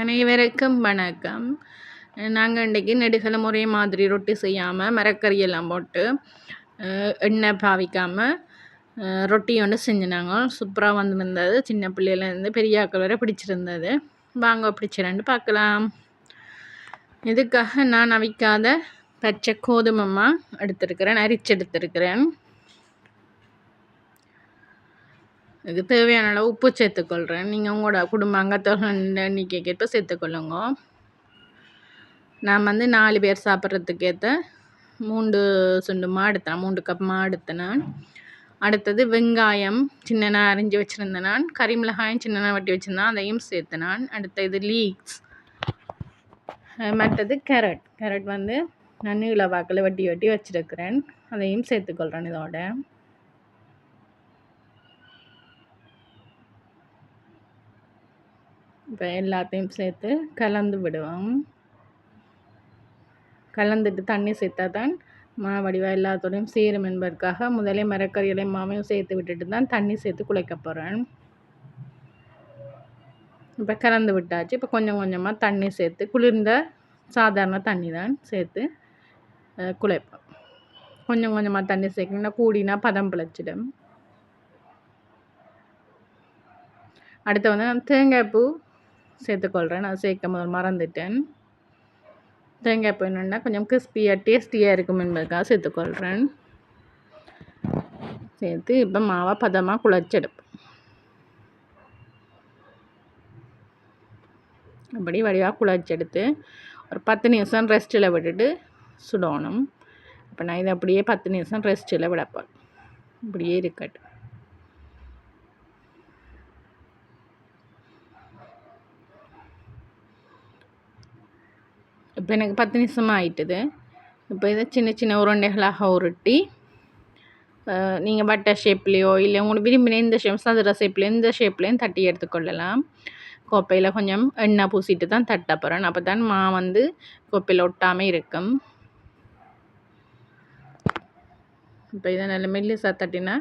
அனைவருக்கும் வணக்கம். நாங்கள் இன்றைக்கி நெடுகலம் ஒரே மாதிரி ரொட்டி செய்யாமல் மரக்கறியெல்லாம் போட்டு எண்ணெய் பாவிக்காமல் ரொட்டி ஒன்று செஞ்சினாங்க. சூப்பராக வந்து வந்தது. சின்ன பிள்ளையிலேருந்து பெரிய ஆக்கள் வரை பிடிச்சிருந்தது. வாங்க பிடிச்சிரண்டு பார்க்கலாம். இதுக்காக நான் அவிக்காத பச்சை கோதுமமாக எடுத்துருக்கிறேன். அரிச்சு எடுத்துருக்கிறேன். இதுக்கு தேவையான அளவு உப்பு சேர்த்துக்கொள்கிறேன் நீங்கள் உங்களோட குடும்ப அங்கத்தவர்கள் எண்ணிக்கைக்கேற்ப சேர்த்துக்கொள்ளுங்க. நான் வந்து நாலு பேர் சாப்பிட்றதுக்கேற்ற மூண்டு மூன்று சுண்டு மா எடுத்தேன். மூன்று கப் மா எடுத்தேன் நான். அடுத்தது வெங்காயம் சின்னனாக அரிஞ்சு வச்சுருந்தேன் நான். கறிமிளகாயம் சின்னனாக வட்டி வச்சுருந்தேன். அதையும் சேர்த்தேன் நான். அடுத்தது லீக்ஸ் மற்றது கேரட் கேரட் வந்து நான் நீள வாக்கில் வட்டி வட்டி வச்சுருக்கிறேன். அதையும் சேர்த்துக்கொள்கிறேன் இதோட. இப்போ எல்லாத்தையும் சேர்த்து கலந்து விடுவோம். கலந்துட்டு தண்ணி சேர்த்தா தான் மாவடிவாக எல்லாத்தோடையும் சேரும் என்பதற்காக முதலே மரக்கறிகளையும் மாவையும் சேர்த்து விட்டுட்டு தான் தண்ணி சேர்த்து குழைக்க போகிறேன் இப்போ கலந்து விட்டாச்சு. இப்போ கொஞ்சம் கொஞ்சமாக தண்ணி சேர்த்து குளிர்ந்த சாதாரண தண்ணி தான் சேர்த்து குழைப்போம் கொஞ்சம் கொஞ்சமாக தண்ணி சேர்க்கணும்னா கூடினா பதம் பிழைச்சிடும். அடுத்து வந்து நான் தேங்காய் பூ சேர்த்துக்கொள்கிறேன் நான் சேர்க்க முதல் மறந்துட்டேன். தேங்காய் பூ கொஞ்சம் கிறிஸ்பியாக டேஸ்டியாக இருக்கும் என்பதுக்காக சேர்த்துக்கொள்கிறேன் சேர்த்து இப்போ மாவை பதமாக குழச்செடுப்பேன் அப்படி வடிவாக குழச்செடுத்து ஒரு பத்து நிமிஷம் ரெஸ்ட்டில் விட்டுட்டு சுடணும். இப்போ நான் இதை அப்படியே பத்து நிமிஷம் ரெஸ்ட்டில் விடப்பேன் இப்படியே இருக்கட்டும். இப்போ எனக்கு பத்து நிமிஷமாக ஆயிட்டுது. இப்போ இதை சின்ன சின்ன உருண்டைகளாக உருட்டி நீங்கள் பட்டர் ஷேப்லேயோ இல்லை உங்களுக்கு விரும்பின இந்த ஷேப் சதுர ஷேப்லேயும் இந்த ஷேப்லேயும் தட்டி எடுத்துக்கொள்ளலாம் கோப்பையில் கொஞ்சம் எண்ணெய் பூசிட்டு தான் தட்ட போகிறேன் அப்போ தான் மா வந்து கோப்பையில் ஒட்டாமல் இருக்கும். இப்போ இதை நல்ல மெல்லிசாக தட்டினா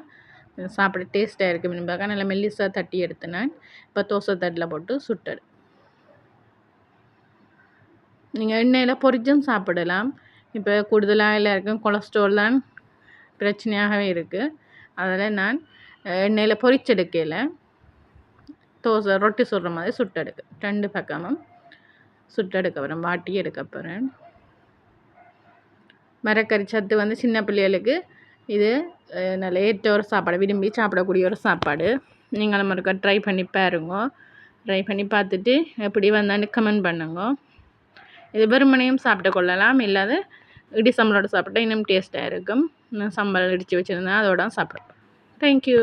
சாப்பிட டேஸ்ட்டாக இருக்கும். பார்க்க நல்லா மெல்லிசாக தட்டி எடுத்தேன் இப்போ தோசை தட்டில் போட்டு சுட்டடு நீங்கள் எண்ணெயில் பொரிச்சும் சாப்பிடலாம். இப்போ கூடுதலாக எல்லாருக்கும் கொலஸ்ட்ரால் தான் பிரச்சனையாகவே இருக்குது அதில் நான் எண்ணெயில் பொரிச்செடுக்கையில் தோசை ரொட்டி சுடுற மாதிரி சுட்டெடுக்க ரெண்டு பக்கமும் சுட்டெடுக்க போகிறேன் வாட்டி எடுக்க போகிறேன் மரக்கறி சத்து வந்து சின்ன பிள்ளைகளுக்கு இது நல்ல ஏற்ற ஒரு சாப்பாடு விரும்பி சாப்பிடக்கூடிய ஒரு சாப்பாடு. நீங்களும் மறுக்கா ட்ரை பண்ணி பாருங்க. ட்ரை பண்ணி பார்த்துட்டு எப்படி வந்தான்னு கமெண்ட் பண்ணுங்க. இது வெறுமனையும் சாப்பிட்டு கொள்ளலாம். இல்லாத இடி சம்பளோட சாப்பிட்டா இன்னும் டேஸ்ட்டாக இருக்கும். சம்பளம் இடித்து வச்சுருந்தேன் அதோட சாப்பிட்றேன் தேங்க்யூ